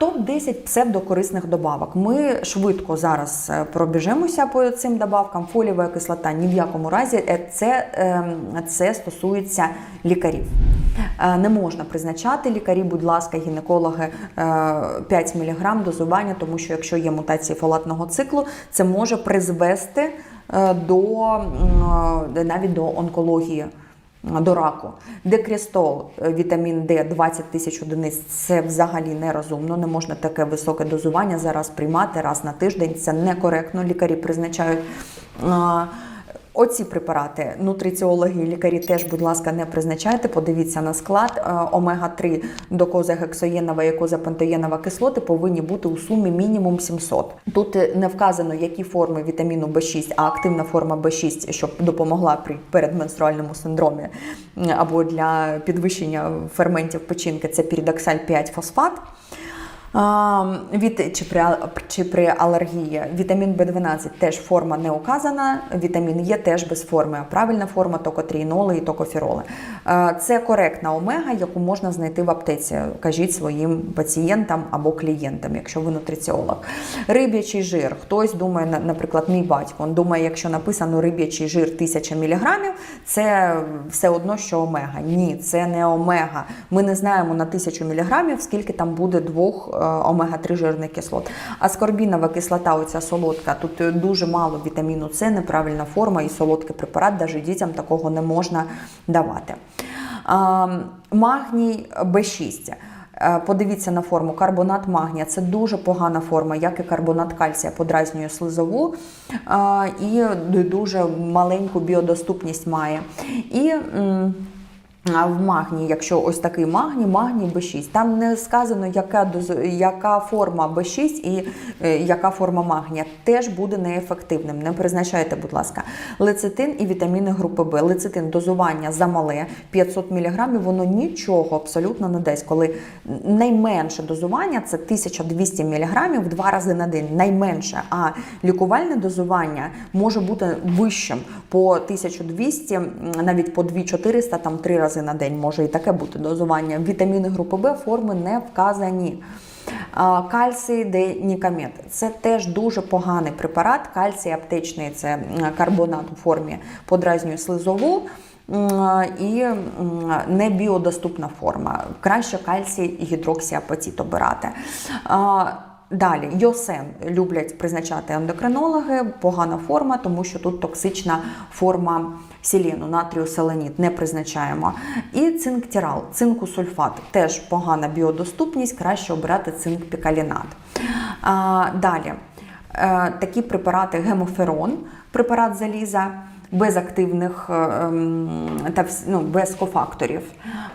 Топ 10 псевдокорисних добавок. Ми швидко зараз е, пробіжимося по цим добавкам. Фолієва кислота ні в якому разі е, це, ем, це стосується лікарів. Е, Не можна призначати лікарі, будь ласка, гінекологи е, 5 мг дозування, тому що якщо є мутації фолатного циклу, це може призвести до навіть до онкології до раку. Декрістол, е, вітамін Д 20 тисяч одиниць це взагалі нерозумно. Не можна таке високе дозування зараз приймати раз на тиждень. Це некоректно. Лікарі призначають. Оці препарати нутриціологи і лікарі теж, будь ласка, не призначайте. Подивіться на склад. Е, Омега-3 докозагексоєнова і козапентоєнова кислоти повинні бути у сумі мінімум 700. Тут е, не вказано, які форми вітаміну В6, а активна форма В6, щоб допомогла при передменструальному синдромі або для підвищення ферментів печінки. Це пірідоксаль 5 фосфат. Від, чи, при, чи при алергії вітамін В12 теж форма не указана, вітамін Е теж без форми, правильна форма токотріїноли і токофіроли. Це коректна омега, яку можна знайти в аптеці. Кажіть своїм пацієнтам або клієнтам, якщо ви нутриціолог. Риб'ячий жир. Хтось думає, наприклад, мій батько, він думає, якщо написано риб'ячий жир 1000 мг, це все одно, що омега. Ні, це не омега. Ми не знаємо на 1000 мг, скільки там буде двох е, омега-3 жирних кислот. Аскорбінова кислота, оця солодка, тут е, дуже мало вітаміну С, неправильна форма і солодкий препарат, навіть дітям такого не можна давати. Магній Б6. Е, Подивіться на форму карбонат магнія. Це дуже погана форма, як і карбонат кальція подразнює слизову е, і дуже маленьку біодоступність має. І в магнії, якщо ось такий магній, магній Б6. Там не сказано, яка, яка форма Б6 і е, яка форма магнія. Теж буде неефективним. Не призначайте, будь ласка. Лецитин і вітаміни групи Б. Лецитин дозування замале 500 мг, воно нічого абсолютно не дасть. Коли найменше дозування це 1200 мг два рази на день. Найменше. А лікувальне дозування може бути вищим по 1200, навіть по 2400, там три рази на день може і таке бути дозування. Вітаміни групи Б форми не вказані. Кальцій денікамет – це теж дуже поганий препарат. Кальцій аптечний це карбонат у формі подразнює слизову. І не біодоступна форма. Краще кальцій гідроксіапатит обирати. Далі йосен люблять призначати ендокринологи, погана форма, тому що тут токсична форма селену, натрію селеніт не призначаємо. І цинктірал, цинкусульфат теж погана біодоступність, краще обирати цинкпікалінат. А, далі е, такі препарати гемоферон, препарат заліза. Без активних е, ем, та ну, без кофакторів.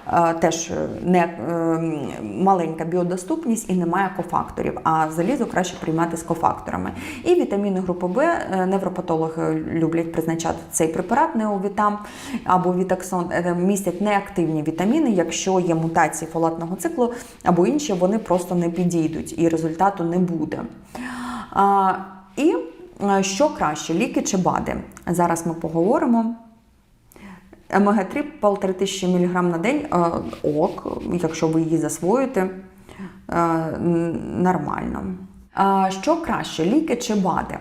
Е, Теж не ем, маленька біодоступність і немає кофакторів, а залізо краще приймати з кофакторами. І вітаміни групи Б е, невропатологи люблять призначати цей препарат неовітам або вітаксон е, містять неактивні вітаміни. Якщо є мутації фолатного циклу або інші, вони просто не підійдуть і результату не буде. І е, що краще, ліки чи БАДи? Зараз ми поговоримо. Омега-3 1,5 тисячі мг на день е, ок, якщо ви її засвоїте, е, нормально. Що краще, ліки чи БАДи?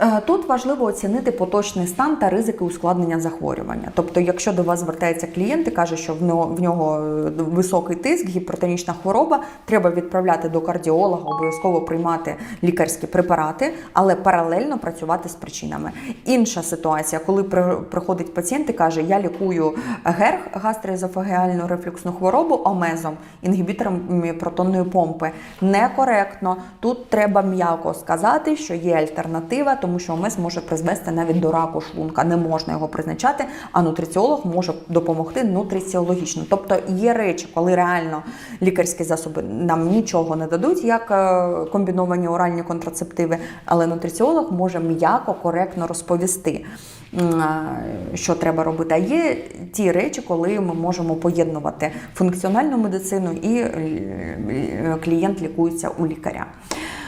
Е, Тут важливо оцінити поточний стан та ризики ускладнення захворювання. Тобто, якщо до вас звертається клієнт і каже, що в нього, е, високий тиск, гіпертонічна хвороба, треба відправляти до кардіолога, обов'язково приймати лікарські препарати, але паралельно працювати з причинами. Інша ситуація, коли при- приходить пацієнт і каже, я лікую ГЕРГ, гастроезофагеальну рефлюксну хворобу, омезом, інгібітором протонної помпи. Некоректно. Тут треба м'яко сказати, що є альтернатива, тому що омез може призвести навіть до раку шлунка. Не можна його призначати, а нутриціолог може допомогти нутриціологічно. Тобто є речі, коли реально лікарські засоби нам нічого не дадуть, як е, комбіновані оральні контрацептиви, але нутриціолог може м'яко, коректно розповісти. е, Що треба робити? А є ті речі, коли ми можемо поєднувати функціональну медицину і е, клієнт лікується у лікаря.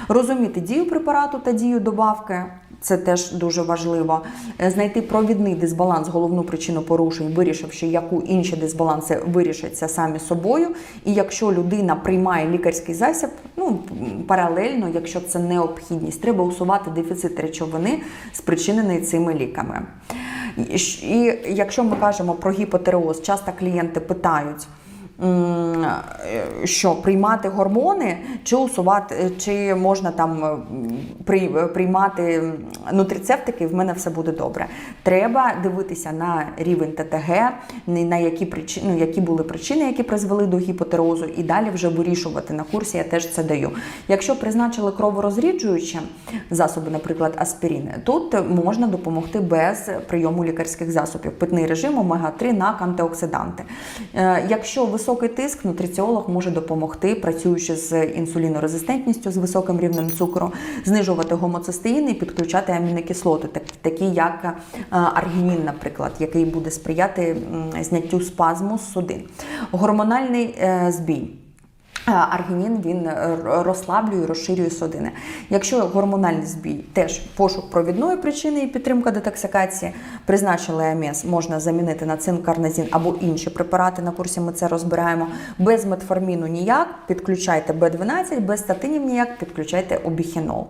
Розуміти дію препарату та дію добавки, Це теж дуже важливо. Е, Знайти провідний дисбаланс, головну причину порушень, вирішивши, яку інші дисбаланси вирішаться самі собою. І якщо людина приймає лікарський засіб, ну паралельно, якщо це необхідність, треба усувати дефіцит речовини, спричинений цими ліками. І якщо ми кажемо про гіпотереоз, часто клієнти питають. Що приймати гормони, чи усувати, чи можна там приймати нутрицептики, в мене все буде добре. Треба дивитися на рівень ТТГ, на які причини, ну, які були причини, які призвели до гіпотерозу, і далі вже вирішувати на курсі. Я теж це даю. Якщо призначили кроворозріджуючі засоби, наприклад, аспірін, тут можна допомогти без прийому лікарських засобів. Питний режим омега-3 на антиоксиданти. Е, Якщо високий тиск, нутриціолог може допомогти, працюючи з інсулінорезистентністю, з високим рівнем цукру, знижувати гомоцистеїн і підключати амінокислоти, такі як е, аргінін, наприклад, який буде сприяти зняттю спазму з судин. Гормональний е, збій. Е, Аргінін він е, розслаблює, розширює судини. Якщо гормональний збій, теж пошук провідної причини і підтримка детоксикації, призначили АМС, можна замінити на цинкарназін або інші препарати. На курсі ми це розбираємо. Без метформіну ніяк, підключайте Б12, без статинів ніяк, підключайте обіхінол.